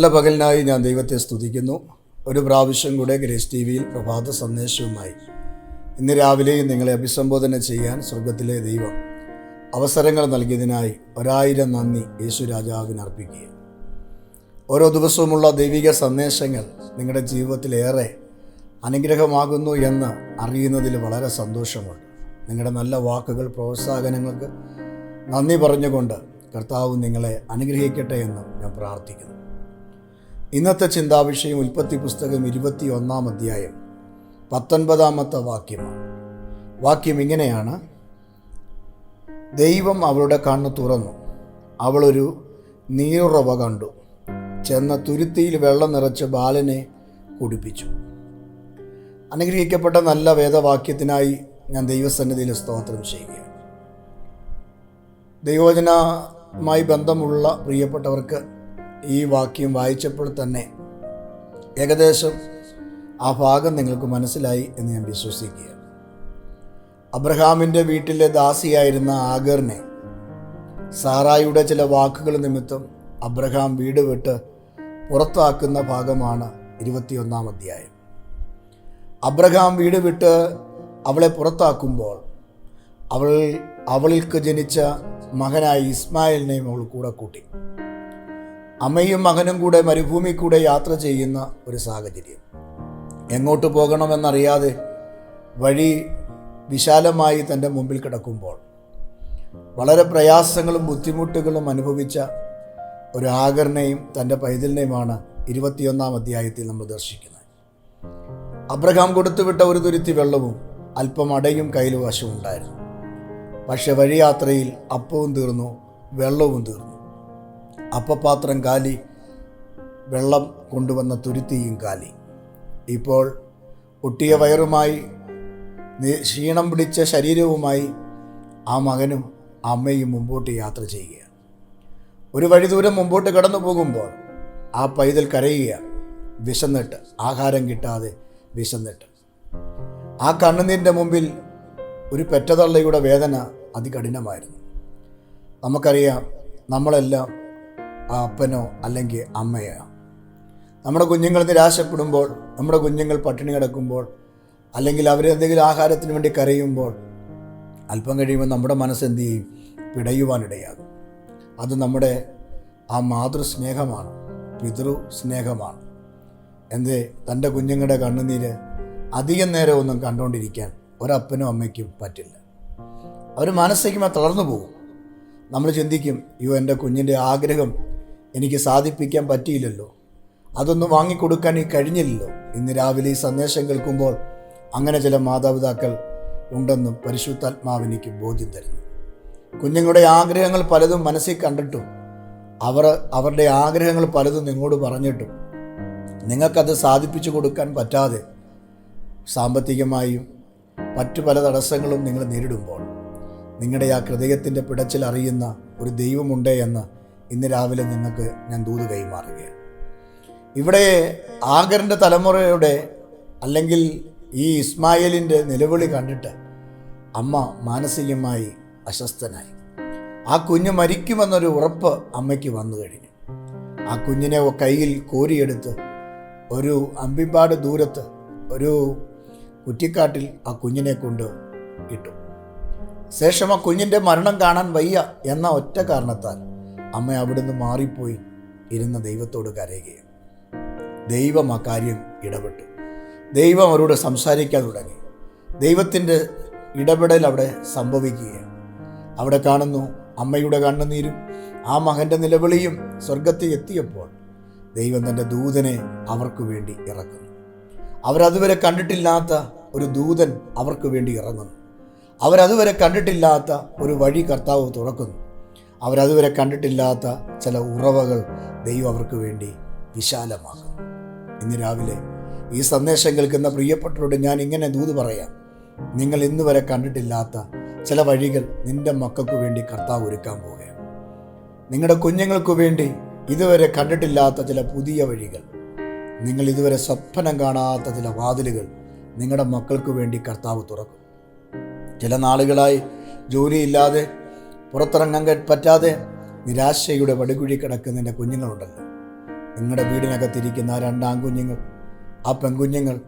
നല്ല പകലിനായി ഞാൻ ദൈവത്തെ സ്തുതിക്കുന്നു. ഒരു പ്രാവശ്യം കൂടെ ഗ്രേസ് ടി വിയിൽ പ്രഭാത സന്ദേശവുമായി. ഇന്ന് രാവിലെയും നിങ്ങളെ അഭിസംബോധന ചെയ്യാൻ സ്വർഗത്തിലെ ദൈവം അവസരങ്ങൾ നൽകിയതിനായി ഒരായിരം നന്ദി യേശു രാജാവിന് അർപ്പിക്കുക ഓരോ ദിവസവുമുള്ള ദൈവിക സന്ദേശങ്ങൾ നിങ്ങളുടെ ജീവിതത്തിലേറെ അനുഗ്രഹമാകുന്നു എന്ന് അറിയുന്നതിൽ വളരെ സന്തോഷമുണ്ട്. നിങ്ങളുടെ നല്ല വാക്കുകൾ പ്രോത്സാഹനങ്ങൾക്ക് നന്ദി പറഞ്ഞുകൊണ്ട് കർത്താവ് നിങ്ങളെ അനുഗ്രഹിക്കട്ടെ എന്ന് ഞാൻ പ്രാർത്ഥിക്കുന്നു. ഇന്നത്തെ ചിന്താവിഷയം ഉൽപ്പത്തി പുസ്തകം ഇരുപത്തി ഒന്നാം അധ്യായം പത്തൊൻപതാമത്തെ വാക്യമാണ്. വാക്യം ഇങ്ങനെയാണ്. ദൈവം അവളുടെ കണ്ണ് തുറന്നു. അവളൊരു നീറുറവ കണ്ടു. ചെന്ന തുരുത്തിയിൽ വെള്ളം നിറച്ച് ബാലനെ കുടിപ്പിച്ചു. അനുഗ്രഹിക്കപ്പെട്ട നല്ല വേദവാക്യത്തിനായി ഞാൻ ദൈവസന്നിധിയിൽ സ്തോത്രം ചെയ്യുകയാണ്. ദൈവവചനവുമായി ബന്ധമുള്ള പ്രിയപ്പെട്ടവർക്ക് ഈ വാക്യം വായിച്ചപ്പോൾ തന്നെ ഏകദേശം ആ ഭാഗം നിങ്ങൾക്ക് മനസ്സിലായി എന്ന് ഞാൻ വിശ്വസിക്കുകയാണ്. അബ്രഹാമിന്റെ വീട്ടിലെ ദാസിയായിരുന്ന ആഗറിനെ സാറായുടെ ചില വാക്കുകൾ നിമിത്തം അബ്രഹാം വീട് വിട്ട് പുറത്താക്കുന്ന ഭാഗമാണ് ഇരുപത്തിയൊന്നാം അധ്യായം. അബ്രഹാം വീട് വിട്ട് അവളെ പുറത്താക്കുമ്പോൾ അവൾ അവൾക്ക് ജനിച്ച മകനായ ഇസ്മായിലിനെയും അവൾ കൂടെ കൂട്ടി. അമ്മയും മകനും കൂടെ മരുഭൂമി കൂടെ യാത്ര ചെയ്യുന്ന ഒരു സാഹചര്യം. എങ്ങോട്ട് പോകണമെന്നറിയാതെ വഴി വിശാലമായി തന്റെ മുമ്പിൽ കിടക്കുമ്പോൾ വളരെ പ്രയാസങ്ങളും ബുദ്ധിമുട്ടുകളും അനുഭവിച്ച ഒരു ആകറിനെയും തന്റെ പൈതലിനെയുമാണ് ഇരുപത്തിയൊന്നാം അധ്യായത്തിൽ നമ്മൾ ദർശിക്കുന്നത്. അബ്രഹാം കൊടുത്തുവിട്ട ഒരു തുരുത്തി വെള്ളവും അല്പം അടയും കയ്യിൽ വശമുണ്ടായിരുന്നു പക്ഷെ വഴിയാത്രയിൽ അപ്പവും തീർന്നു വെള്ളവും തീർന്നു. അപ്പപാത്രം കാലി വെള്ളം കൊണ്ടുവന്ന തുരുത്തിയും കാലി. ഇപ്പോൾ ഒട്ടിയ വയറുമായി ക്ഷീണം പിടിച്ച ശരീരവുമായി ആ മകനും അമ്മയും മുമ്പോട്ട് യാത്ര ചെയ്യുകയാണ്. ഒരു വഴി ദൂരം മുമ്പോട്ട് കടന്നു പോകുമ്പോൾ ആ പൈതൽ കരയുക വിശന്നിട്ട് ആഹാരം കിട്ടാതെ വിശന്നിട്ട്. ആ കണ്ണുനീരിന്റെ മുമ്പിൽ ഒരു പെറ്റതള്ളയുടെ വേദന അതികഠിനമായിരുന്നു. നമുക്കറിയാം നമ്മളെല്ലാം അപ്പനോ അല്ലെങ്കിൽ അമ്മയോ. നമ്മുടെ കുഞ്ഞുങ്ങൾ നിരാശപ്പെടുമ്പോൾ നമ്മുടെ കുഞ്ഞുങ്ങൾ പട്ടിണി കിടക്കുമ്പോൾ അല്ലെങ്കിൽ അവരെന്തെങ്കിലും ആഹാരത്തിന് വേണ്ടി കരയുമ്പോൾ അല്പം കഴിയുമ്പോൾ നമ്മുടെ മനസ്സെന്ത് ചെയ്യും? പിടയുവാനിടയാകും. അത് നമ്മുടെ ആ മാതൃസ്നേഹമാണ് പിതൃസ്നേഹമാണ്. എന്തേ? തന്റെ കുഞ്ഞുങ്ങളുടെ കണ്ണുനീര് അധികം നേരമൊന്നും കണ്ടുകൊണ്ടിരിക്കാൻ ഒരപ്പനും അമ്മയ്ക്കും പറ്റില്ല. അവർ മാനസികമായി തളർന്നു പോകും. നമ്മൾ ചിന്തിക്കും അയ്യോ എന്റെ കുഞ്ഞിന്റെ ആഗ്രഹം എനിക്ക് സാധിപ്പിക്കാൻ പറ്റിയില്ലല്ലോ. അതൊന്നും വാങ്ങിക്കൊടുക്കാൻ ഈ കഴിഞ്ഞില്ലല്ലോ. ഇന്ന് രാവിലെ ഈ സന്ദേശം കേൾക്കുമ്പോൾ അങ്ങനെ ചില മാതാപിതാക്കൾ ഉണ്ടെന്നും പരിശുദ്ധാത്മാവ് എനിക്ക് ബോധ്യം തരുന്നു. കുഞ്ഞുങ്ങളുടെ ആഗ്രഹങ്ങൾ പലതും മനസ്സിൽ കണ്ടിട്ടും അവർ അവരുടെ ആഗ്രഹങ്ങൾ പലതും നിങ്ങളോട് പറഞ്ഞിട്ടും നിങ്ങൾക്കത് സാധിപ്പിച്ചു കൊടുക്കാൻ പറ്റാതെ സാമ്പത്തികമായും മറ്റു പല തടസ്സങ്ങളും നിങ്ങൾ നേരിടുമ്പോൾ നിങ്ങളുടെ ആ ഹൃദയത്തിന്റെ പിടച്ചിൽ അറിയുന്ന ഒരു ദൈവമുണ്ട് എന്ന് ഇന്ന് രാവിലെ നിങ്ങൾക്ക് ഞാൻ ദൂത് കൈമാറുകയാണ്. ഇവിടെ ആഗറിന്റെ തലമുറയുടെ അല്ലെങ്കിൽ ഈ ഇസ്മായിലിന്റെ നിലവിളി കണ്ടിട്ട് അമ്മ മാനസികമായി അസ്വസ്ഥനായി. ആ കുഞ്ഞ് മരിക്കുമെന്നൊരു ഉറപ്പ് അമ്മയ്ക്ക് വന്നു കഴിഞ്ഞു. ആ കുഞ്ഞിനെ കയ്യിൽ കോരിയെടുത്ത് ഒരു അമ്പിപ്പാട് ദൂരത്ത് ഒരു കുറ്റിക്കാട്ടിൽ ആ കുഞ്ഞിനെ കൊണ്ട് ഇട്ടു. ശേഷം ആ കുഞ്ഞിന്റെ മരണം കാണാൻ വയ്യ എന്ന ഒറ്റ കാരണത്താൽ അമ്മ അവിടുന്ന് മാറിപ്പോയി ഇരുന്ന ദൈവത്തോട് കരയുകയും ദൈവം ആ കാര്യം ഇടപെട്ടു. ദൈവം അവരോട് സംസാരിക്കാൻ തുടങ്ങി. ദൈവത്തിന്റെ ഇടപെടൽ അവിടെ സംഭവിക്കുകയാണ്. അവിടെ കാണുന്നു അമ്മയുടെ കണ്ണുനീരും ആ മകന്റെ നിലവിളിയും സ്വർഗത്തിൽ എത്തിയപ്പോൾ ദൈവം തന്റെ ദൂതനെ അവർക്ക് വേണ്ടി ഇറക്കുന്നു. അവരതുവരെ കണ്ടിട്ടില്ലാത്ത ഒരു ദൂതൻ അവർക്ക് വേണ്ടി ഇറങ്ങുന്നു. അവരതുവരെ കണ്ടിട്ടില്ലാത്ത ഒരു വഴി കർത്താവ് തുറക്കുന്നു. അവരതുവരെ കണ്ടിട്ടില്ലാത്ത ചില ഉറവകൾ ദൈവം അവർക്ക് വേണ്ടി വിശാലമാകും ഇന്ന് രാവിലെ ഈ സന്ദേശം കേൾക്കുന്ന പ്രിയപ്പെട്ടവരോട് ഞാൻ ഇങ്ങനെ ദൂത് പറയാം. നിങ്ങൾ ഇന്ന് വരെ കണ്ടിട്ടില്ലാത്ത ചില വഴികൾ നിന്റെ മക്കൾക്ക് വേണ്ടി കർത്താവ് ഒരുക്കാൻ പോവുകയാണ്. നിങ്ങളുടെ കുഞ്ഞുങ്ങൾക്ക് വേണ്ടി ഇതുവരെ കണ്ടിട്ടില്ലാത്ത ചില പുതിയ വഴികൾ നിങ്ങൾ ഇതുവരെ സ്വപ്നം കാണാത്ത ചില വാതിലുകൾ നിങ്ങളുടെ മക്കൾക്ക് വേണ്ടി കർത്താവ് തുറക്കും. ചില നാളുകളായി ജോലിയില്ലാതെ പുറത്തിറങ്ങാൻ പറ്റാതെ നിരാശയുടെ വടുകുഴി കിടക്കുന്നതിന്റെ കുഞ്ഞുങ്ങളുണ്ടല്ലോ. നിങ്ങളുടെ വീടിനകത്തിരിക്കുന്ന ആ രണ്ടാം കുഞ്ഞുങ്ങൾ ആ പെൺകുഞ്ഞുങ്ങൾ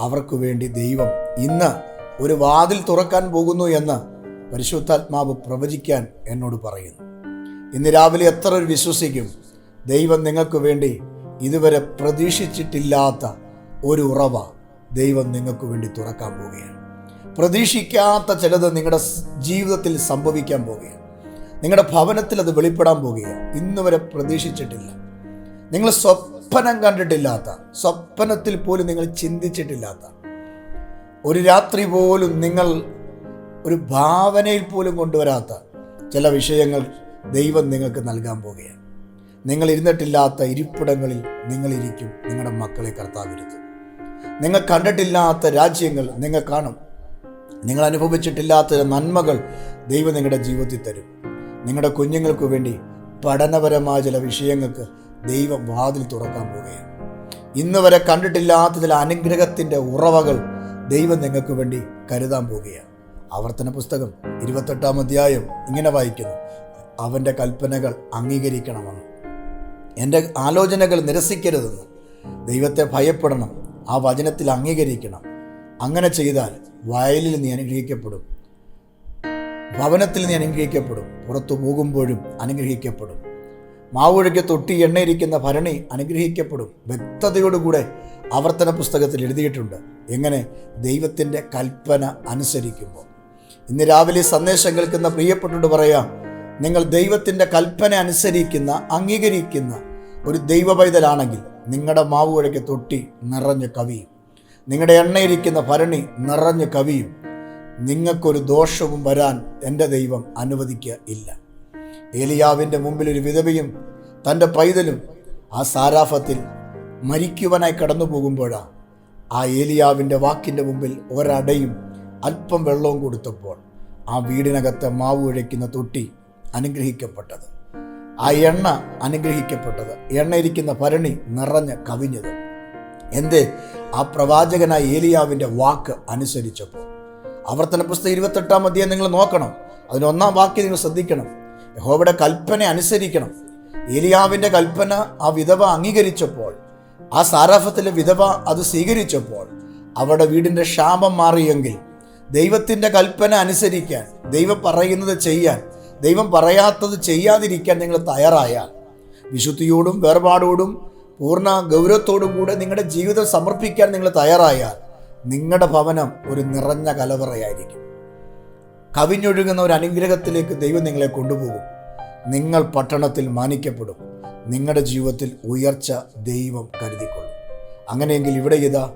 അവർക്ക് വേണ്ടി ദൈവം ഇന്ന് ഒരു വാതിൽ തുറക്കാൻ പോകുന്നു എന്ന് പരിശുദ്ധാത്മാവ് പ്രവചിക്കാൻ എന്നോട് പറയുന്നു. ഇന്ന് രാവിലെ എത്ര ഒരു വിശ്വസിക്കും ദൈവം നിങ്ങൾക്ക് വേണ്ടി ഇതുവരെ പ്രതീക്ഷിച്ചിട്ടില്ലാത്ത ഒരു ഉറവ ദൈവം നിങ്ങൾക്ക് വേണ്ടി തുറക്കാൻ പോവുകയാണ്. പ്രതീക്ഷിക്കാത്ത ചിലത് നിങ്ങളുടെ ജീവിതത്തിൽ സംഭവിക്കാൻ പോവുകയാണ്. നിങ്ങളുടെ ഭവനത്തിൽ അത് വെളിപ്പെടാൻ പോകുകയാണ്. ഇന്ന് വരെ പ്രതീക്ഷിച്ചിട്ടില്ല. നിങ്ങൾ സ്വപ്നം കണ്ടിട്ടില്ലാത്ത സ്വപ്നത്തിൽ പോലും നിങ്ങൾ ചിന്തിച്ചിട്ടില്ലാത്ത ഒരു രാത്രി പോലും നിങ്ങൾ ഒരു ഭാവനയിൽ പോലും കൊണ്ടുവരാത്ത ചില വിഷയങ്ങൾ ദൈവം നിങ്ങൾക്ക് നൽകാൻ പോകുകയാണ്. നിങ്ങൾ ഇരുന്നിട്ടില്ലാത്ത ഇരിപ്പിടങ്ങളിൽ നിങ്ങളിരിക്കും നിങ്ങളുടെ മക്കളെ കർത്താവിരുത്തും നിങ്ങൾ കണ്ടിട്ടില്ലാത്ത രാജ്യങ്ങൾ നിങ്ങൾ കാണും. നിങ്ങൾ അനുഭവിച്ചിട്ടില്ലാത്ത നന്മകൾ ദൈവം നിങ്ങളുടെ ജീവിതത്തിൽ തരും. നിങ്ങളുടെ കുഞ്ഞുങ്ങൾക്ക് വേണ്ടി പഠനപരമായ ചില വിഷയങ്ങൾക്ക് ദൈവം വാതിൽ തുറക്കാൻ പോവുകയാണ്. ഇന്ന് വരെ കണ്ടിട്ടില്ലാത്ത ചില അനുഗ്രഹത്തിന്റെ ഉറവകൾ ദൈവം നിങ്ങൾക്ക് വേണ്ടി കരുതാൻ പോവുകയാണ്. ആവർത്തന പുസ്തകം ഇരുപത്തെട്ടാം അധ്യായം ഇങ്ങനെ വായിക്കുന്നു. അവന്റെ കൽപ്പനകൾ അംഗീകരിക്കണമെന്ന് എന്റെ ആലോചനകൾ നിരസിക്കരുതെന്ന്. ദൈവത്തെ ഭയപ്പെടണം. ആ വചനത്തിൽ അംഗീകരിക്കണം. അങ്ങനെ ചെയ്താൽ വയലിൽ നീ അനുഗ്രഹിക്കപ്പെടും. ഭവനത്തിൽ നീ അനുഗ്രഹിക്കപ്പെടും. പുറത്തു പോകുമ്പോഴും അനുഗ്രഹിക്കപ്പെടും. മാവുഴയ്ക്ക് തൊട്ടി എണ്ണയിരിക്കുന്ന ഭരണി അനുഗ്രഹിക്കപ്പെടും. വ്യക്തതയോടുകൂടെ ആവർത്തന പുസ്തകത്തിൽ എഴുതിയിട്ടുണ്ട്. എങ്ങനെ? ദൈവത്തിന്റെ കൽപ്പന അനുസരിക്കുമ്പോൾ. ഇന്ന് രാവിലെ സന്ദേശം കേൾക്കുന്ന പ്രിയപ്പെട്ടോട് പറയാം നിങ്ങൾ ദൈവത്തിന്റെ കൽപ്പന അനുസരിക്കുന്ന അംഗീകരിക്കുന്ന ഒരു ദൈവ പൈതലാണെങ്കിൽ നിങ്ങളുടെ മാവുഴയ്ക്ക് തൊട്ടി നിറഞ്ഞ് കവിയും. നിങ്ങളുടെ എണ്ണയിരിക്കുന്ന ഭരണി നിറഞ്ഞ് കവിയും. നിങ്ങൾക്കൊരു ദോഷവും വരാൻ എന്റെ ദൈവം അനുവദിക്കുക ഇല്ല. ഏലിയാവിന്റെ മുമ്പിൽ ഒരു വിധവയും തന്റെ പൈതലും ആ സാരാഫത്തിൽ മരിക്കുവാനായി കടന്നു പോകുമ്പോഴാണ് ആ ഏലിയാവിന്റെ വാക്കിന്റെ മുമ്പിൽ ഒരടയും അല്പം വെള്ളവും കൊടുത്തപ്പോൾ ആ വീടിനകത്ത് മാവ് ഉഴയ്ക്കുന്ന തൊട്ടി അനുഗ്രഹിക്കപ്പെട്ടത്. ആ എണ്ണ അനുഗ്രഹിക്കപ്പെട്ടത്. എണ്ണയിരിക്കുന്ന ഭരണി നിറഞ്ഞ് കവിഞ്ഞത്. എന്തേ? ആ പ്രവാചകനായ ഏലിയാവിന്റെ വാക്ക് അനുസരിച്ചപ്പോൾ. ആവർത്തന പുസ്തകം ഇരുപത്തെട്ടാം അധ്യായം നിങ്ങൾ നോക്കണം. അതിന് ഒന്നാം വാക്യം നിങ്ങൾ ശ്രദ്ധിക്കണം. യഹോവയുടെ കൽപ്പന അനുസരിക്കണം. ഏലിയാവിന്റെ കൽപ്പന ആ വിധവ അംഗീകരിച്ചപ്പോൾ ആ സാരാഫത്തിലെ വിധവ അത് സ്വീകരിച്ചപ്പോൾ അവരുടെ വീടിന്റെ ക്ഷാമം മാറിയെങ്കിൽ ദൈവത്തിന്റെ കൽപ്പന അനുസരിക്കാൻ ദൈവം പറയുന്നത് ചെയ്യാൻ ദൈവം പറയാത്തത് ചെയ്യാതിരിക്കാൻ നിങ്ങൾ തയ്യാറായാൽ വിശുദ്ധിയോടും വേർപാടോടും പൂർണ ഗൗരവത്തോടും കൂടെ നിങ്ങളുടെ ജീവിതം സമർപ്പിക്കാൻ നിങ്ങൾ തയ്യാറായാൽ നിങ്ങളുടെ ഭവനം ഒരു നിറഞ്ഞ കലവറയായിരിക്കും. കവിഞ്ഞൊഴുകുന്ന ഒരു അനുഗ്രഹത്തിലേക്ക് ദൈവം നിങ്ങളെ കൊണ്ടുപോകും. നിങ്ങൾ പട്ടണത്തിൽ മാനിക്കപ്പെടും. നിങ്ങളുടെ ജീവിതത്തിൽ ഉയർച്ച ദൈവം കരുതിക്കൊള്ളും. അങ്ങനെയെങ്കിൽ ഇവിടെ ഇതാ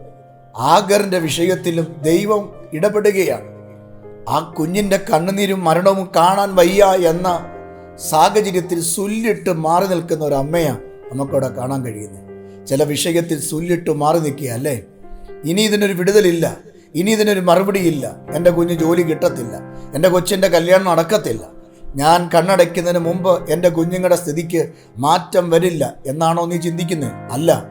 ആഗറിന്റെ വിഷയത്തിലും ദൈവം ഇടപെടുകയാണ്. ആ കുഞ്ഞിന്റെ കണ്ണുനീരും മരണവും കാണാൻ വയ്യ എന്ന സാഹചര്യത്തിൽ സുല്ലിട്ട് മാറി നിൽക്കുന്ന ഒരു അമ്മയാണ് നമുക്കവിടെ കാണാൻ കഴിയുന്നത്. ചില വിഷയത്തിൽ സുല്ലിട്ട് മാറി നിൽക്കുക അല്ലേ ഇനി ഇതിനൊരു വിടുതലില്ല. ഇനി ഇതിനൊരു മറുപടിയില്ല. എന്റെ കുഞ്ഞ് ജോലി കിട്ടത്തില്ല. എന്റെ കൊച്ചിന്റെ കല്യാണം നടക്കത്തില്ല. ഞാൻ കണ്ണടയ്ക്കുന്നതിന് മുമ്പ് എന്റെ കുഞ്ഞുങ്ങളുടെ സ്ഥിതിക്ക് മാറ്റം വരില്ല എന്നാണോ നീ ചിന്തിക്കുന്നത്? അല്ല.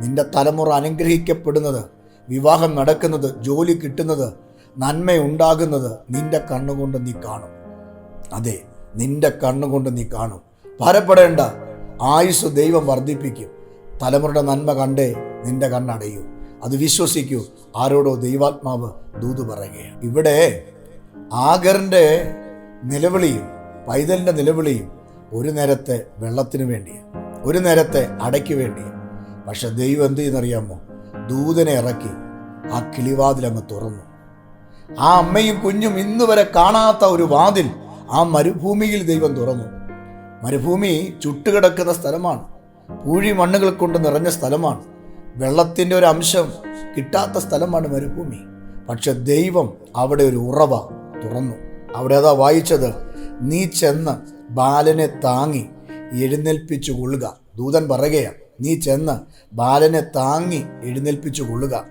നിന്റെ തലമുറ അനുഗ്രഹിക്കപ്പെടുന്നത് വിവാഹം നടക്കുന്നത് ജോലി കിട്ടുന്നത് നന്മയുണ്ടാകുന്നത് നിന്റെ കണ്ണുകൊണ്ട് നീ കാണും. അതെ നിന്റെ കണ്ണുകൊണ്ട് നീ കാണും. ഭാരപ്പെടേണ്ട. ആയുസ് ദൈവം വർദ്ധിപ്പിക്കും. തലമുറയുടെ നന്മ കണ്ടേ നിന്റെ കണ്ണടയൂ. അത് വിശ്വസിക്കൂ. ആരോടോ ദൈവാത്മാവ് ദൂത് പറയുകയാണ്. ഇവിടെ ആഗറിന്റെ നിലവിളിയും പൈതലിന്റെ നിലവിളിയും ഒരു നേരത്തെ വെള്ളത്തിന് വേണ്ടിയാണ് ഒരു നേരത്തെ അടയ്ക്ക് വേണ്ടിയാണ് പക്ഷെ ദൈവം എന്ത് ചെയ്യുന്നറിയാമോ? ദൂതനെ ഇറക്കി ആ കിളിവാതിൽ അങ്ങ് തുറന്നു. ആ അമ്മയും കുഞ്ഞും ഇന്ന് വരെ കാണാത്ത ഒരു വാതിൽ ആ മരുഭൂമിയിൽ ദൈവം തുറന്നു. മരുഭൂമി ചുട്ടുകിടക്കുന്ന സ്ഥലമാണ്. പൂഴി മണ്ണുകൾ കൊണ്ട് നിറഞ്ഞ സ്ഥലമാണ്. വെള്ളത്തിന്റെ ഒരു അംശം കിട്ടാത്ത സ്ഥലമാണ് മരുഭൂമി. പക്ഷെ ദൈവം അവിടെ ഒരു ഉറവ തുറന്നു. അവിടെ അതാ വായിച്ചത് നീ ചെന്ന് ബാലനെ താങ്ങി എഴുന്നേൽപ്പിച്ചു കൊള്ളുക. ദൂതൻ പറയുകയാണ് നീ ചെന്ന് ബാലനെ താങ്ങി എഴുന്നേൽപ്പിച്ചു കൊള്ളുക.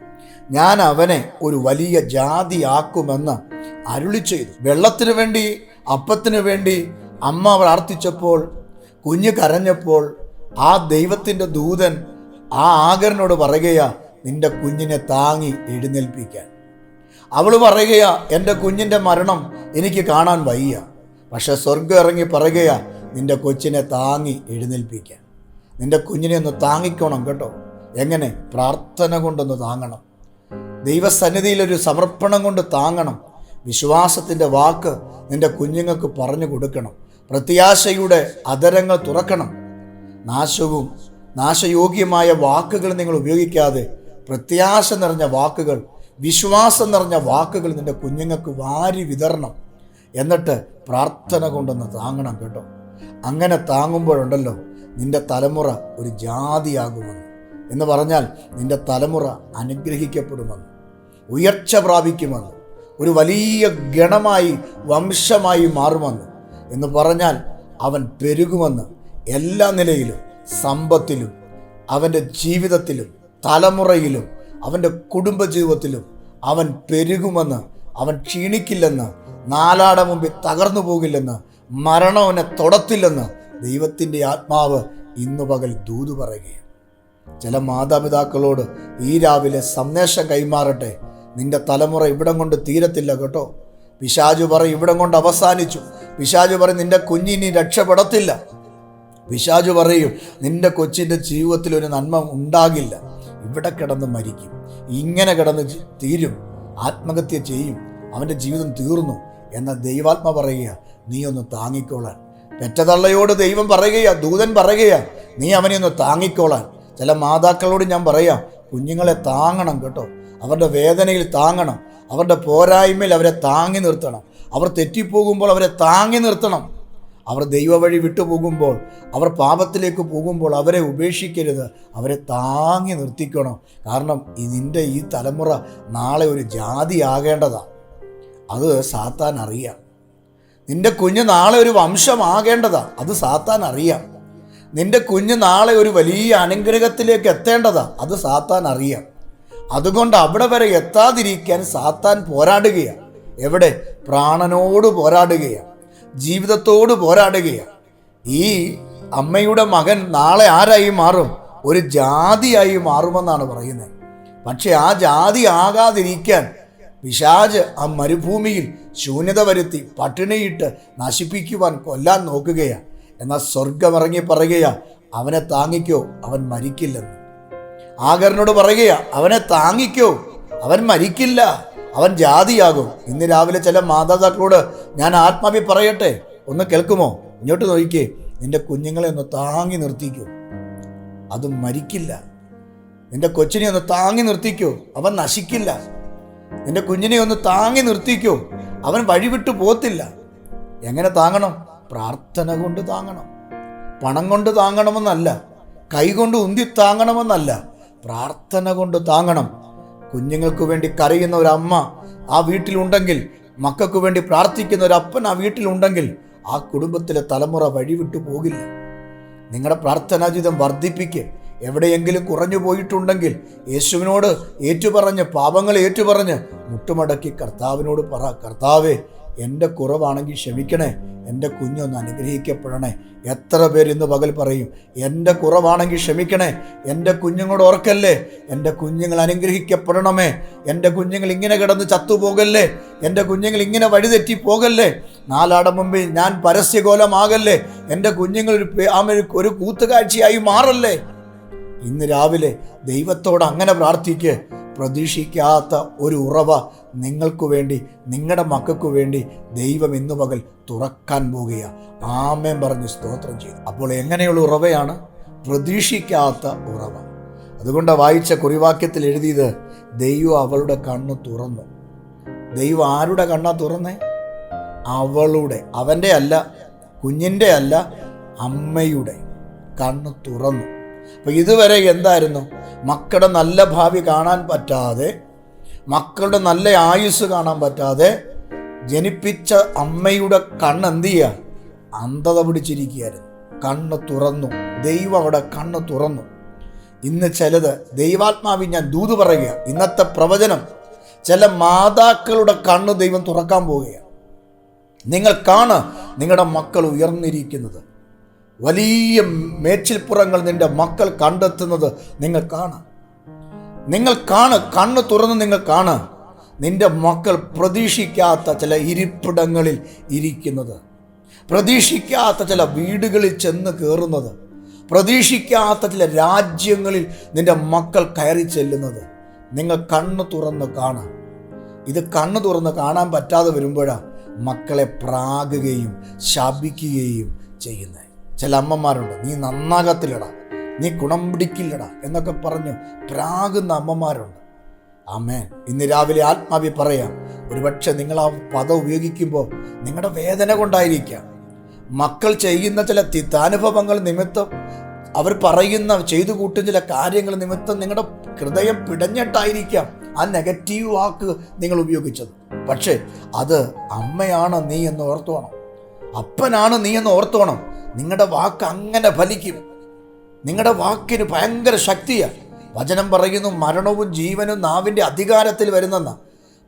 ഞാൻ അവനെ ഒരു വലിയ ജാതി ജാതിയാക്കുമെന്ന് അരുളി ചെയ്തു. വെള്ളത്തിനു വേണ്ടി അപ്പത്തിനു വേണ്ടി അമ്മ പ്രാർത്ഥിച്ചപ്പോൾ കുഞ്ഞ് കരഞ്ഞപ്പോൾ ആ ദൈവത്തിന്റെ ദൂതൻ ആ ആഗരനോട് പറയുകയാ നിന്റെ കുഞ്ഞിനെ താങ്ങി എഴുന്നേൽപ്പിക്കാൻ. അവൾ പറയുകയാ എന്റെ കുഞ്ഞിന്റെ മരണം എനിക്ക് കാണാൻ വയ്യ. പക്ഷെ സ്വർഗം ഇറങ്ങി പറയുകയാ നിന്റെ കൊച്ചിനെ താങ്ങി എഴുന്നേൽപ്പിക്കാൻ. നിന്റെ കുഞ്ഞിനെ ഒന്ന് താങ്ങിക്കോണം കേട്ടോ. എങ്ങനെ? പ്രാർത്ഥന കൊണ്ടൊന്ന് താങ്ങണം. ദൈവസന്നിധിയിലൊരു സമർപ്പണം കൊണ്ട് താങ്ങണം. വിശ്വാസത്തിന്റെ വാക്ക് നിന്റെ കുഞ്ഞുങ്ങൾക്ക് പറഞ്ഞു കൊടുക്കണം. പ്രത്യാശയുടെ അതരങ്ങൾ തുറക്കണം. നാശവും നാശയോഗ്യമായ വാക്കുകൾ നിങ്ങൾ ഉപയോഗിക്കാതെ പ്രത്യാശ നിറഞ്ഞ വാക്കുകൾ വിശ്വാസം നിറഞ്ഞ വാക്കുകൾ നിന്റെ കുഞ്ഞുങ്ങൾക്ക് വാരി വിതരണം. എന്നിട്ട് പ്രാർത്ഥന കൊണ്ടൊന്ന് താങ്ങണം കേട്ടോ. അങ്ങനെ താങ്ങുമ്പോഴുണ്ടല്ലോ നിന്റെ തലമുറ ഒരു ജാതിയാകുമെന്ന്. എന്ന് പറഞ്ഞാൽ നിന്റെ തലമുറ അനുഗ്രഹിക്കപ്പെടുമെന്ന് ഉയർച്ച പ്രാപിക്കുമെന്ന് ഒരു വലിയ ഗണമായി വംശമായി മാറുമെന്ന്. എന്ന് പറഞ്ഞാൽ അവൻ പെരുകുമെന്ന് എല്ലാ നിലയിലും സമ്പത്തിലും അവന്റെ ജീവിതത്തിലും തലമുറയിലും അവന്റെ കുടുംബജീവിതത്തിലും അവൻ പെരുകുമെന്ന് അവൻ ക്ഷീണിക്കില്ലെന്ന് നാലാട മുമ്പിൽ തകർന്നു പോകില്ലെന്ന് മരണം അവനെ തൊടത്തില്ലെന്ന് ദൈവത്തിന്റെ ആത്മാവ് ഇന്നു പകൽ ദൂതു പറയുകയാണ്. ചില മാതാപിതാക്കളോട് ഈ രാവിലെ സന്ദേശം കൈമാറട്ടെ. നിന്റെ തലമുറ ഇവിടം കൊണ്ട് തീരത്തില്ല കേട്ടോ. പിശാജു പറ ഇവിടം കൊണ്ട് അവസാനിച്ചു. പിശാജു പറ നിന്റെ കുഞ്ഞിനി രക്ഷപ്പെടത്തില്ല. പിശാജു പറയും നിന്റെ കൊച്ചിന്റെ ജീവിതത്തിൽ ഒരു നന്മ ഉണ്ടാകില്ല. ഇവിടെ കിടന്ന് മരിക്കും. ഇങ്ങനെ കിടന്ന് തീരും. ആത്മഹത്യ ചെയ്യും. അവന്റെ ജീവിതം തീർന്നു. എന്ന ദൈവാത്മ പറയുക നീ ഒന്ന് താങ്ങിക്കോളാൻ. പെറ്റതള്ളയോട് ദൈവം പറയുകയാ ദൂതൻ പറയുകയാ നീ അവനെ ഒന്ന് താങ്ങിക്കോളാൻ. ചില മാതാക്കളോട് ഞാൻ പറയാം കുഞ്ഞുങ്ങളെ താങ്ങണം കേട്ടോ. അവരുടെ വേദനയിൽ താങ്ങണം. അവരുടെ പോരായ്മയിൽ അവരെ താങ്ങി നിർത്തണം. അവർ തെറ്റിപ്പോകുമ്പോൾ അവരെ താങ്ങി നിർത്തണം. അവർ ദൈവവഴി വിട്ടുപോകുമ്പോൾ അവർ പാപത്തിലേക്ക് പോകുമ്പോൾ അവരെ ഉപേക്ഷിക്കരുത്. അവരെ താങ്ങി നിർത്തിക്കണം. കാരണം ഇതിന്റെ ഈ തലമുറ നാളെ ഒരു ജാതി ആകേണ്ടതാണ് അത് സാത്താൻ അറിയാം. നിന്റെ കുഞ്ഞ് നാളെ ഒരു വംശമാകേണ്ടതാണ് അത് സാത്താൻ അറിയാം. നിന്റെ കുഞ്ഞ് നാളെ ഒരു വലിയ അനുഗ്രഹത്തിലേക്ക് എത്തേണ്ടതാ. അത് സാത്താൻ അറിയാം. അതുകൊണ്ട് അവിടെ വരെ എത്താതിരിക്കാൻ സാത്താൻ പോരാടുകയാണ് എവിടെ? പ്രാണനോട് പോരാടുകയാണ് ജീവിതത്തോട് പോരാടുകയാണ്. ഈ അമ്മയുടെ മകൻ നാളെ ആരായി മാറും? ഒരു ജാതിയായി മാറുമെന്നാണ് പറയുന്നത്. പക്ഷെ ആ ജാതി ആകാതിരിക്കാൻ പിശാജ് ആ മരുഭൂമിയിൽ ശൂന്യത വരുത്തി പട്ടിണിയിട്ട് നശിപ്പിക്കുവാൻ കൊല്ലാൻ നോക്കുകയാണ്. എന്നാൽ സ്വർഗമിറങ്ങി പറയുകയാ അവനെ താങ്ങിക്കോ അവൻ മരിക്കില്ലെന്ന്. ആഗറിനോട് പറയുകയാ അവനെ താങ്ങിക്കോ അവൻ മരിക്കില്ല. അവൻ ജാതിയാകും. ഇന്ന് രാവിലെ ചില മാതാപിതാക്കളോട് ഞാൻ ആത്മാവി പറയട്ടെ? ഒന്ന് കേൾക്കുമോ? ഇങ്ങോട്ട് നോക്കിക്കേ. നിന്റെ കുഞ്ഞുങ്ങളെ ഒന്ന് താങ്ങി നിർത്തിക്കൂ. അത് മരിക്കില്ല. നിന്റെ കൊച്ചിനെ ഒന്ന് താങ്ങി നിർത്തിക്കോ. അവൻ നശിക്കില്ല. നിന്റെ കുഞ്ഞിനെ ഒന്ന് താങ്ങി നിർത്തിക്കോ. അവൻ വഴിവിട്ടു പോത്തില്ല എങ്ങനെ താങ്ങണം? പ്രാർത്ഥന കൊണ്ട് താങ്ങണം. പണം കൊണ്ട് താങ്ങണമെന്നല്ല. കൈകൊണ്ട് ഉന്തി താങ്ങണമെന്നല്ല. പ്രാർത്ഥന കൊണ്ട് താങ്ങണം. കുഞ്ഞുങ്ങൾക്ക് വേണ്ടി കരയുന്ന ഒരു അമ്മ ആ വീട്ടിലുണ്ടെങ്കിൽ മക്കൾക്ക് വേണ്ടി പ്രാർത്ഥിക്കുന്ന ഒരു അപ്പൻ ആ വീട്ടിലുണ്ടെങ്കിൽ ആ കുടുംബത്തിലെ തലമുറ വഴിവിട്ടു പോകില്ല. നിങ്ങളുടെ പ്രാർത്ഥനാജീവിതം വർദ്ധിപ്പിക്കുക എവിടെയെങ്കിലും കുറഞ്ഞു പോയിട്ടുണ്ടെങ്കിൽ യേശുവിനോട് ഏറ്റുപറഞ്ഞ് പാപങ്ങൾ ഏറ്റുപറഞ്ഞ് മുട്ടുമടക്കി കർത്താവിനോട് പറ കർത്താവേ എന്റെ കുറവാണെങ്കിൽ ക്ഷമിക്കണേ. എന്റെ കുഞ്ഞൊന്ന് അനുഗ്രഹിക്കപ്പെടണേ. എത്ര പേര് ഇന്ന് പകൽ പറയും എന്റെ കുറവാണെങ്കിൽ ക്ഷമിക്കണേ. എന്റെ കുഞ്ഞുങ്ങളോട് ഓർക്കല്ലേ. എന്റെ കുഞ്ഞുങ്ങൾ അനുഗ്രഹിക്കപ്പെടണമേ. എന്റെ കുഞ്ഞുങ്ങൾ ഇങ്ങനെ കിടന്ന് ചത്തുപോകല്ലേ. എന്റെ കുഞ്ഞുങ്ങൾ ഇങ്ങനെ വഴിതെറ്റി പോകല്ലേ. നാലാട മുമ്പിൽ ഞാൻ പരസ്യകോലമാകല്ലേ. എന്റെ കുഞ്ഞുങ്ങൾ ഒരു ഒരു- കൂത്തുകാഴ്ചയായി മാറല്ലേ. ഇന്ന് രാവിലെ ദൈവത്തോട് അങ്ങനെ പ്രാർത്ഥിക്ക്. പ്രതീക്ഷിക്കാത്ത ഒരു ഉറവ നിങ്ങൾക്കു വേണ്ടി നിങ്ങളുടെ മക്കൾക്കു വേണ്ടി ദൈവം ഇന്നു പകൽ തുറക്കാൻ പോകുക ആമേൻ പറഞ്ഞ് സ്തോത്രം ചെയ്തു. അപ്പോൾ എങ്ങനെയുള്ള ഉറവയാണ്? പ്രതീക്ഷിക്കാത്ത ഉറവ. അതുകൊണ്ട് വായിച്ച കുറിവാക്യത്തിൽ എഴുതിയത് ദൈവം അവളുടെ കണ്ണ് തുറന്നു. ദൈവം ആരുടെ കണ്ണാ തുറന്നേ? അവളുടെ അവന്റെ അല്ല കുഞ്ഞിന്റെ അല്ല അമ്മയുടെ കണ്ണ് തുറന്നു. അപ്പോൾ ഇതുവരെ എന്തായിരുന്നു? മക്കളുടെ നല്ല ഭാവി കാണാൻ പറ്റാതെ മക്കളുടെ നല്ല ആയുസ് കാണാൻ പറ്റാതെ ജനിപ്പിച്ച അമ്മയുടെ കണ്ണ് എന്ത് ചെയ്യുക അന്ധത പിടിച്ചിരിക്കുകയായിരുന്നു. കണ്ണ് തുറന്നു. ദൈവം അവിടെ കണ്ണ് തുറന്നു. ഇന്ന് ചിലത് ദൈവാത്മാവി ഞാൻ ദൂത് പറയുക ഇന്നത്തെ പ്രവചനം ചില മാതാക്കളുടെ കണ്ണ് ദൈവം തുറക്കാൻ പോവുകയാണ് നിങ്ങൾ നിങ്ങൾക്കാണ് നിങ്ങളുടെ മക്കൾ ഉയർന്നിരിക്കുന്നത്. വലിയ മേച്ചിൽപ്പുറങ്ങൾ നിന്റെ മക്കൾ കണ്ടെത്തുന്നത് നിങ്ങൾ കാണാം. നിങ്ങൾ കാണ് കണ്ണ് തുറന്ന് നിങ്ങൾ കാണ്. നിന്റെ മക്കൾ പ്രതീക്ഷിക്കാത്ത ചില ഇരിപ്പിടങ്ങളിൽ ഇരിക്കുന്നത്. പ്രതീക്ഷിക്കാത്ത ചില വീടുകളിൽ ചെന്ന് കയറുന്നത് പ്രതീക്ഷിക്കാത്ത ചില രാജ്യങ്ങളിൽ നിന്റെ മക്കൾ കയറി ചെല്ലുന്നത്. നിങ്ങൾ കണ്ണ് തുറന്ന് കാണാം. ഇത് കണ്ണ് തുറന്ന് കാണാൻ പറ്റാതെ വരുമ്പോഴാണ് മക്കളെ പ്രാകുകയും ശപിക്കുകയും ചെയ്യുന്നത്. ചില അമ്മമാരുണ്ട് നീ നന്നാകത്തില്ലടാ നീ ഗുണം പിടിക്കില്ലടാ എന്നൊക്കെ പറഞ്ഞ് പ്രാകുന്ന അമ്മമാരുണ്ട്. അമ്മേ ഇന്ന് രാവിലെ ആത്മാവി പറയാം ഒരുപക്ഷെ നിങ്ങൾ ആ പദം ഉപയോഗിക്കുമ്പോൾ നിങ്ങളുടെ വേദന കൊണ്ടായിരിക്കാം. മക്കൾ ചെയ്യുന്ന ചില തിത്താനുഭവങ്ങൾ നിമിത്തം അവർ പറയുന്ന ചെയ്തു കൂട്ടുന്ന ചില കാര്യങ്ങൾ നിമിത്തം നിങ്ങളുടെ ഹൃദയം പിടഞ്ഞിട്ടായിരിക്കാം ആ നെഗറ്റീവ് വാക്ക് നിങ്ങൾ ഉപയോഗിച്ചത്. പക്ഷേ അത് അമ്മയാണ് നീ എന്ന് ഓർത്തോണം. അപ്പനാണ് നീ എന്ന് ഓർത്തോണം. നിങ്ങളുടെ വാക്ക് അങ്ങനെ ഫലിക്കും. നിങ്ങളുടെ വാക്കിന് ഭയങ്കര ശക്തിയാണ് വചനം പറയുന്നു മരണവും ജീവനും നാവിന്റെ അധികാരത്തിൽ വരുന്നെന്ന.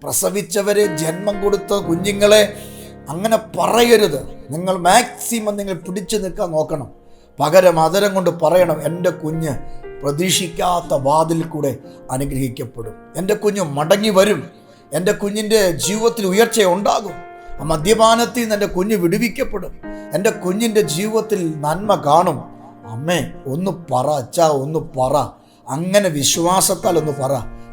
പ്രസവിച്ചവരെ ജന്മം കൊടുത്ത കുഞ്ഞുങ്ങളെ അങ്ങനെ പറയരുത്. നിങ്ങൾ മാക്സിമം നിങ്ങൾ പിടിച്ചു നിൽക്കാൻ നോക്കണം. പകരം അതരം കൊണ്ട് പറയണം എന്റെ കുഞ്ഞ് പ്രതീക്ഷിക്കാത്ത വാതിൽ കൂടെ അനുഗ്രഹിക്കപ്പെടും. എന്റെ കുഞ്ഞ് മടങ്ങി വരും. എന്റെ കുഞ്ഞിന്റെ ജീവിതത്തിൽ ഉയർച്ച ഉണ്ടാകും മദ്യപാനത്തിൽ നിന്ന് എന്റെ കുഞ്ഞ് വിടുവിക്കപ്പെടും. എന്റെ കുഞ്ഞിന്റെ ജീവിതത്തിൽ നന്മ കാണും. അമ്മേ ഒന്ന് പറ അച്ഛാ ഒന്ന് പറ. അങ്ങനെ വിശ്വാസത്താൽ ഒന്ന് പറ.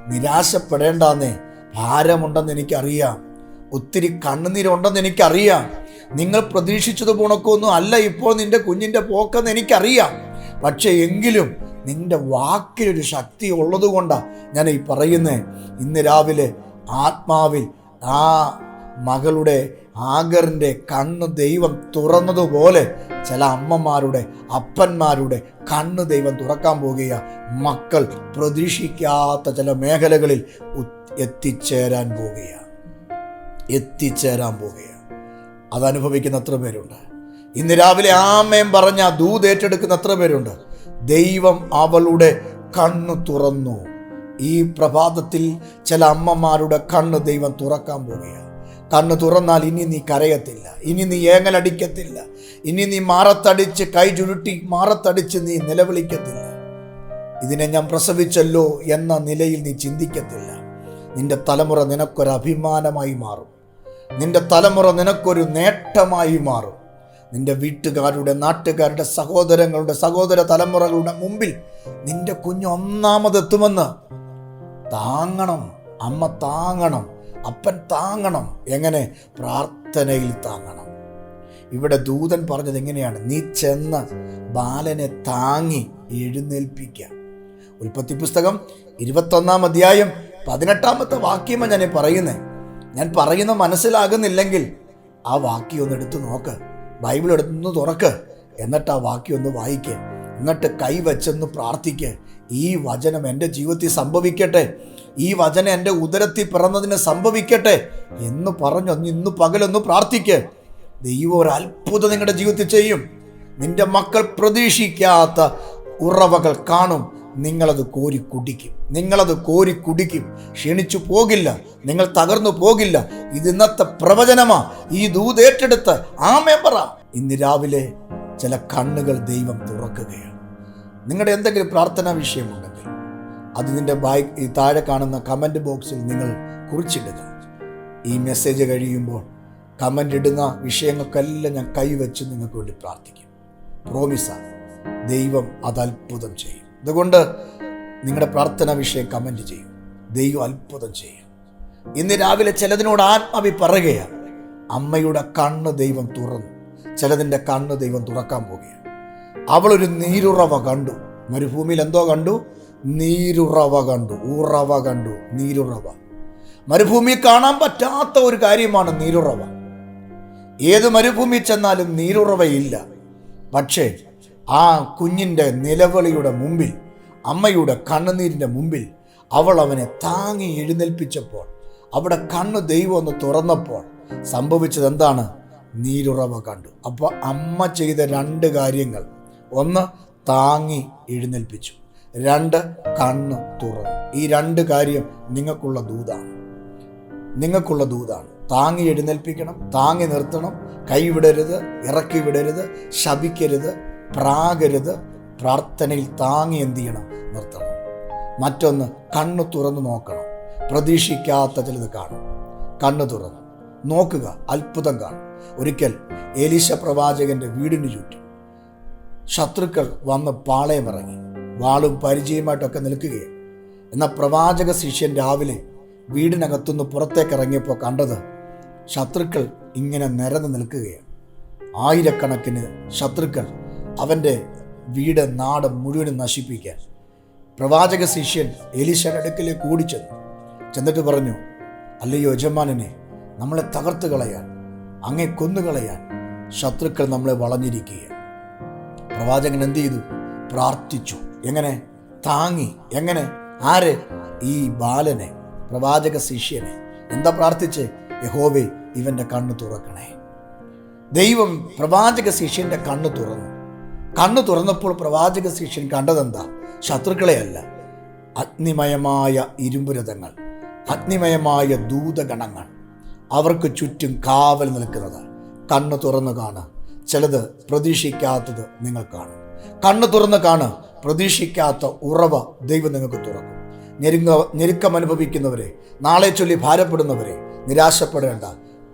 നിരാശപ്പെടേണ്ടെന്നേ. ഭാരമുണ്ടെന്ന് എനിക്കറിയാം. ഒത്തിരി കണ്ണുനീരുണ്ടെന്ന് എനിക്കറിയാം. നിങ്ങൾ പ്രതീക്ഷിച്ചത് പോണക്കൊന്നും അല്ല. ഇപ്പോൾ നിന്റെ കുഞ്ഞിന്റെ പോക്കെന്ന് എനിക്കറിയാം. പക്ഷേ എങ്കിലും നിന്റെ വാക്കിലൊരു ശക്തി ഉള്ളതുകൊണ്ടാണ് ഞാൻ ഈ പറയുന്നത് ഇന്ന് രാവിലെ ആത്മാവിൽ ആ മകളുടെ ആഗറിന്റെ കണ്ണ് ദൈവം തുറന്നതുപോലെ ചില അമ്മമാരുടെ അപ്പന്മാരുടെ കണ്ണ് ദൈവം തുറക്കാൻ പോകുക മക്കൾ പ്രതീക്ഷിക്കാത്ത ചില മേഖലകളിൽ എത്തിച്ചേരാൻ പോവുകയാണ് എത്തിച്ചേരാൻ പോവുകയാണ് അതനുഭവിക്കുന്ന എത്ര പേരുണ്ട്? ഇന്ന് രാവിലെ ആമയം പറഞ്ഞ ദൂത് ഏറ്റെടുക്കുന്ന പേരുണ്ട്? ദൈവം അവളുടെ കണ്ണ് തുറന്നു. ഈ പ്രഭാതത്തിൽ ചില അമ്മമാരുടെ കണ്ണ് ദൈവം തുറക്കാൻ പോവുകയാണ് കണ്ണ് തുറന്നാൽ ഇനി നീ കരയത്തില്ല. ഇനി നീ ഏങ്ങലടിക്കത്തില്ല. ഇനി നീ മാറത്തടിച്ച് കൈ ചുരുട്ടി മാറത്തടിച്ച് നീ നിലവിളിക്കത്തില്ല. ഇതിനെ ഞാൻ പ്രസവിച്ചല്ലോ എന്ന നിലയിൽ നീ ചിന്തിക്കത്തില്ല. നിന്റെ തലമുറ നിനക്കൊരു അഭിമാനമായി മാറും. നിന്റെ തലമുറ നിനക്കൊരു നേട്ടമായി മാറും. നിന്റെ വീട്ടുകാരുടെ നാട്ടുകാരുടെ സഹോദരങ്ങളുടെ സഹോദര തലമുറകളുടെ മുമ്പിൽ നിന്റെ കുഞ്ഞ് ഒന്നാമതെത്തുമെന്ന് താങ്ങണം. അമ്മ താങ്ങണം. അപ്പൻ താങ്ങണം. എങ്ങനെ? പ്രാർത്ഥനയിൽ താങ്ങണം. ഇവിടെ ദൂതൻ പറഞ്ഞത് എങ്ങനെയാണ്? നീ ചെന്ന ബാലനെ താങ്ങി എഴുന്നേൽപ്പിക്കുക ഉൽപ്പത്തി പുസ്തകം ഇരുപത്തൊന്നാം അധ്യായം പതിനെട്ടാമത്തെ വാക്യമാണ് ഞാൻ പറയുന്നത് ഞാൻ പറയുന്ന മനസ്സിലാകുന്നില്ലെങ്കിൽ ആ വാക്യം ഒന്ന് എടുത്തു നോക്ക്. ബൈബിൾ എടുത്തൊന്ന് തുറക്ക്. എന്നിട്ട് ആ വാക്യം ഒന്ന് വായിക്ക്. എന്നിട്ട് കൈ വെച്ചൊന്ന് പ്രാർത്ഥിക്ക്. ഈ വചനം എന്റെ ജീവിതത്തിൽ സംഭവിക്കട്ടെ. ഈ വചനം എന്റെ ഉദരത്തിൽ പിറന്നതിന് സംഭവിക്കട്ടെ എന്ന് പറഞ്ഞു. ഇന്ന് പകലൊന്ന് പ്രാർത്ഥിക്ക്. ദൈവം ഒരു അത്ഭുതം നിങ്ങളുടെ ജീവിതത്തിൽ ചെയ്യും. നിന്റെ മക്കൾ പ്രതീക്ഷിക്കാത്ത ഉറവകൾ കാണും. നിങ്ങളത് കോരി കുടിക്കും. നിങ്ങളത് കോരി കുടിക്കും. ക്ഷണിച്ചു പോകില്ല. നിങ്ങൾ തകർന്നു പോകില്ല. ഇത് ഇന്നത്തെ പ്രവചനമാ. ഈ ദൂതേറ്റെടുത്ത് ആ പറ ഇന്ന് രാവിലെ ചില കണ്ണുകൾ ദൈവം തുറക്കുകയാണ്. നിങ്ങളുടെ എന്തെങ്കിലും പ്രാർത്ഥനാ വിഷയമുണ്ടെങ്കിൽ അത് നിന്റെ ബായ് ഈ താഴെ കാണുന്ന കമന്റ് ബോക്സിൽ നിങ്ങൾ കുറിച്ചിടുക. ഈ മെസ്സേജ് കഴിയുമ്പോൾ കമന്റ് ഇടുന്ന വിഷയങ്ങൾക്കെല്ലാം ഞാൻ കൈവച്ച് നിങ്ങൾക്ക് വേണ്ടി പ്രാർത്ഥിക്കും. പ്രോമിസാണ് ദൈവം അത് അത്ഭുതം ചെയ്യും. അതുകൊണ്ട് നിങ്ങളുടെ പ്രാർത്ഥന വിഷയം കമന്റ് ചെയ്യും. ദൈവം അത്ഭുതം ചെയ്യും. ഇന്ന് രാവിലെ ചിലതിനോട് ആത്മാവി പറയുകയാണ്. അമ്മയുടെ കണ്ണ് ദൈവം തുറന്നു. ചിലതിന്റെ കണ്ണ് ദൈവം തുറക്കാൻ പോവുകയാണ്. അവളൊരു നീരുറവ കണ്ടു. മരുഭൂമിയിൽ എന്തോ കണ്ടു? നീരുറവ കണ്ടു ഉറവ കണ്ടു നീരുറവ. മരുഭൂമി കാണാൻ പറ്റാത്ത ഒരു കാര്യമാണ് നീരുറവ. ഏത് മരുഭൂമി ചെന്നാലും നീരുറവയില്ല. പക്ഷേ ആ കുഞ്ഞിന്റെ നിലവിളിയുടെ മുമ്പിൽ അമ്മയുടെ കണ്ണുനീരിന്റെ മുമ്പിൽ അവൾ അവനെ താങ്ങി എഴുന്നേൽപ്പിച്ചപ്പോൾ അവിടെ കണ്ണ് ദൈവം ഒന്ന് തുറന്നപ്പോൾ സംഭവിച്ചത് എന്താണ്? നീരുറവ കണ്ടു. അപ്പോൾ അമ്മ ചെയ്ത രണ്ട് കാര്യങ്ങൾ. ഒന്ന് താങ്ങി എഴുന്നേൽപ്പിച്ചു. രണ്ട് കണ്ണ് തുറന്നു. ഈ രണ്ട് കാര്യം നിങ്ങൾക്കുള്ള ദൂതാണ്. നിങ്ങൾക്കുള്ള ദൂതാണ്. താങ്ങി എഴുന്നേൽപ്പിക്കണം താങ്ങി നിർത്തണം കൈവിടരുത് ഇറക്കി വിടരുത് ശപിക്കരുത് പ്രാകരുത് പ്രാർത്ഥനയിൽ താങ്ങി എന്ത് ചെയ്യണം? നിർത്തണം. മറ്റൊന്ന് കണ്ണ് തുറന്നു നോക്കണം. പ്രതീക്ഷിക്കാത്ത ചിലത് കാണും. കണ്ണു തുറന്നു. നോക്കുക അത്ഭുതം കാണും. ഒരിക്കൽ ഏലീശ പ്രവാചകന്റെ വീടിന് ചുറ്റും ശത്രുക്കൾ വന്ന് പാളയമിറങ്ങി വാളും പരിചയമായിട്ടൊക്കെ നിൽക്കുകയും എന്നാൽ പ്രവാചക ശിഷ്യൻ രാവിലെ വീടിനകത്തുനിന്ന് പുറത്തേക്ക് ഇറങ്ങിയപ്പോൾ കണ്ടത് ശത്രുക്കൾ ഇങ്ങനെ നിരന്ന് നിൽക്കുകയാണ്. ആയിരക്കണക്കിന് ശത്രുക്കൾ അവന്റെ വീട് നാട് മുഴുവനും നശിപ്പിക്കാൻ. പ്രവാചക ശിഷ്യൻ എലിശയുടെ കൂടി ഓടിച്ചെന്നു. ചെന്നിട്ട് പറഞ്ഞു അല്ലയോ യജമാനനെ നമ്മളെ തകർത്ത് കളയാൻ അങ്ങേ കൊന്നുകളയാൻ ശത്രുക്കൾ നമ്മളെ വളഞ്ഞിരിക്കുകയാണ്. പ്രവാചകൻ എന്ത് ചെയ്തു? പ്രാർത്ഥിച്ചു. എങ്ങനെ? താങ്ങി. എങ്ങനെ? ആര്? ഈ ബാലനെ പ്രവാചക ശിഷ്യനെ. എന്താ പ്രാർത്ഥിച്ച്? യഹോവെ ഇവന്റെ കണ്ണ് തുറക്കണേ. ദൈവം പ്രവാചക ശിഷ്യന്റെ കണ്ണ് തുറന്നു. കണ്ണ് തുറന്നപ്പോൾ പ്രവാചക ശിഷ്യൻ കണ്ടതെന്താ? ശത്രുക്കളെയല്ല. അഗ്നിമയമായ ഇരുമ്പുരഥങ്ങൾ അഗ്നിമയമായ ദൂതഗണങ്ങൾ. അവർക്ക് ചുറ്റും കാവൽ നിൽക്കുന്നത്. കണ്ണ് തുറന്നു കാണുക. ചിലത് പ്രതീക്ഷിക്കാത്തത് നിങ്ങൾ കാണും. കണ്ണ് തുറന്ന് കാണുക. പ്രതീക്ഷിക്കാത്ത ഉറവ ദൈവം നിങ്ങൾക്ക് തുറക്കും. ഞെരുങ്ങ ഞെരുക്കം അനുഭവിക്കുന്നവരെ നാളെ ചൊല്ലി ഭാരപ്പെടുന്നവരെ നിരാശപ്പെടേണ്ട.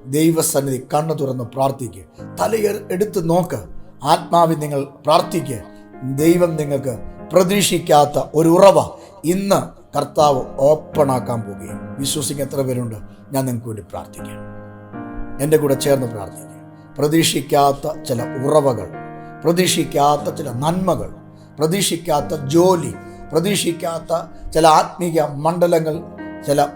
ദൈവസന്നിധി കണ്ണു തുറന്ന് പ്രാർത്ഥിക്കുക തലയെ എടുത്ത് നോക്ക്. ആത്മാവിൽ നിങ്ങൾ പ്രാർത്ഥിക്കുക ദൈവം നിങ്ങൾക്ക് പ്രതീക്ഷിക്കാത്ത ഒരു ഉറവ ഇന്ന് കർത്താവ് ഓപ്പൺ ആക്കാൻ പോവുകയും വിശ്വസിക്കുന്ന എത്ര പേരുണ്ട്? ഞാൻ നിങ്ങൾക്ക് വേണ്ടി പ്രാർത്ഥിക്കാം. എന്റെ കൂടെ ചേർന്ന് പ്രാർത്ഥിക്കുക പ്രതീക്ഷിക്കാത്ത ചില ഉറവകൾ പ്രതീക്ഷിക്കാത്ത ചില നന്മകൾ പ്രതീക്ഷിക്കാത്ത ജോലി പ്രതീക്ഷിക്കാത്ത ചില ആത്മീയ മണ്ഡലങ്ങൾ ചില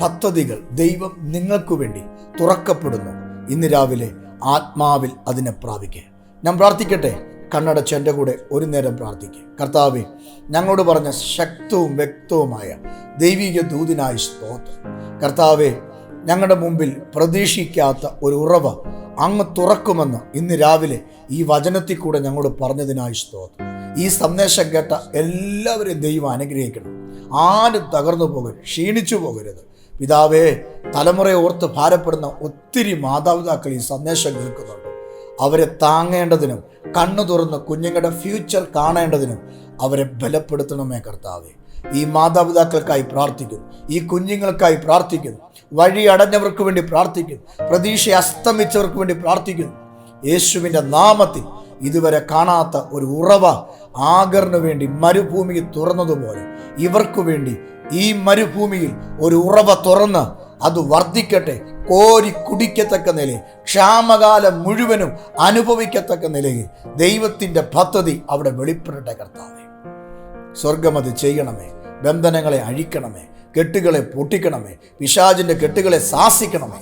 പദ്ധതികൾ ദൈവം നിങ്ങൾക്കു വേണ്ടി തുറക്കപ്പെടുന്നു. ഇന്ന് രാവിലെ ആത്മാവിൽ അതിനെ പ്രാപിക്കുക ഞാൻ പ്രാർത്ഥിക്കട്ടെ? കണ്ണടച്ച് എന്റെ കൂടെ ഒരു നേരം പ്രാർത്ഥിക്കുക കർത്താവെ ഞങ്ങളോട് പറഞ്ഞ ശക്തവും വ്യക്തവുമായ ദൈവിക ദൂതിനായി സ്തോത്രം. കർത്താവെ ഞങ്ങളുടെ മുമ്പിൽ പ്രതീക്ഷിക്കാത്ത ഒരു ഉറവ അങ്ങ് തുറക്കുമെന്ന് ഇന്ന് രാവിലെ ഈ വചനത്തിൽ കൂടെ ഞങ്ങളോട് പറഞ്ഞതിനായി സ്തോത്രം. ഈ സന്ദേശം കേട്ട എല്ലാവരെയും ദൈവം അനുഗ്രഹിക്കണം. ആരും തകർന്നു പോകരുത് ക്ഷീണിച്ചു പോകരുത്. പിതാവേ തലമുറയെ ഓർത്ത് ഭാരപ്പെടുന്ന ഒത്തിരി മാതാപിതാക്കൾ ഈ സന്ദേശം കേൾക്കുന്നുണ്ട്. അവരെ താങ്ങേണ്ടതിനും കണ്ണു തുറന്ന് കുഞ്ഞുങ്ങളുടെ ഫ്യൂച്ചർ കാണേണ്ടതിനും അവരെ ബലപ്പെടുത്തണമേ കർത്താവേ. ഈ മാതാപിതാക്കൾക്കായി പ്രാർത്ഥിക്കുന്നു ഈ കുഞ്ഞുങ്ങൾക്കായി പ്രാർത്ഥിക്കുന്നു വഴി അടഞ്ഞവർക്ക് വേണ്ടി പ്രാർത്ഥിക്കുന്നു പ്രതീക്ഷ അസ്തമിച്ചവർക്ക് വേണ്ടി പ്രാർത്ഥിക്കുന്നു യേശുവിന്റെ നാമത്തിൽ ഇതുവരെ കാണാത്ത ഒരു ഉറവ ആഗറിനു വേണ്ടി മരുഭൂമി തുറന്നതുപോലെ ഇവർക്കു വേണ്ടി ഈ മരുഭൂമിയിൽ ഒരു ഉറവ തുറന്ന് അത് വർദ്ധിക്കട്ടെ കോരി കുടിക്കത്തക്ക നിലയിൽ ക്ഷാമകാലം മുഴുവനും അനുഭവിക്കത്തക്ക നിലയിൽ ദൈവത്തിന്റെ പദ്ധതി അവിടെ വെളിപ്പെടട്ടെ കർത്താവേ. സ്വർഗം അത് ചെയ്യണമേ ബന്ധനങ്ങളെ അഴിക്കണമേ കെട്ടുകളെ പൊട്ടിക്കണമേ പിശാചിന്റെ കെട്ടുകളെ ശാസിക്കണമേ.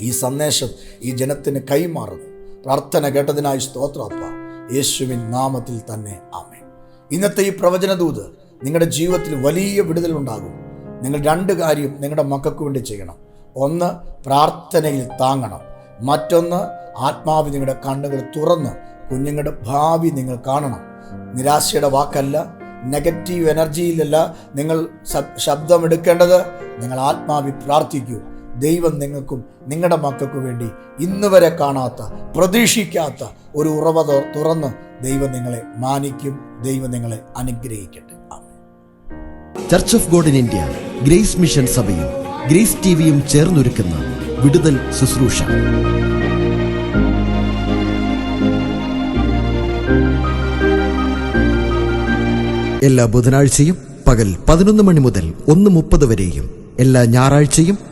ഈ സന്ദേശം ഈ ജനത്തിന് കൈമാറുന്നു. പ്രാർത്ഥന കേട്ടതിനായി സ്തോത്രപ്പ യേശുവിൻ നാമത്തിൽ തന്നെ ആമേ ഇന്നത്തെ ഈ പ്രവചനദൂത് നിങ്ങളുടെ ജീവിതത്തിൽ വലിയ വിടുതലുണ്ടാകും. നിങ്ങൾ രണ്ട് കാര്യം നിങ്ങളുടെ മക്കൾക്ക് വേണ്ടി ചെയ്യണം. ഒന്ന് പ്രാർത്ഥനയിൽ താങ്ങണം. മറ്റൊന്ന് ആത്മാവ് നിങ്ങളുടെ കണ്ണുകൾ തുറന്ന് കുഞ്ഞുങ്ങളുടെ ഭാവി നിങ്ങൾ കാണണം. നിരാശയുടെ വാക്കല്ല നെഗറ്റീവ് എനർജിയിലല്ല നിങ്ങൾ ശബ്ദം ശബ്ദമെടുക്കേണ്ടത് നിങ്ങൾ ആത്മാവി പ്രാർത്ഥിക്കൂ. ദൈവം നിങ്ങൾക്കും നിങ്ങളുടെ മക്കൾക്കും വേണ്ടി ഇന്ന് വരെ കാണാത്ത പ്രതീക്ഷിക്കാത്ത ഒരു ഉറവ തുറന്ന് ദൈവം നിങ്ങളെ മാനിക്കും ദൈവം നിങ്ങളെ അനുഗ്രഹിക്കട്ടെ. Church of God in India Grace mission സഭയും ഗ്രേസ് ടിവിയും ചേർന്നൊരുക്കുന്ന വിടുതൽ ശുശ്രൂഷ. എല്ലാ ബുധനാഴ്ചയും പകൽ പതിനൊന്ന് മണി മുതൽ ഒന്ന് മുപ്പത് വരെയും എല്ലാ ഞായറാഴ്ചയും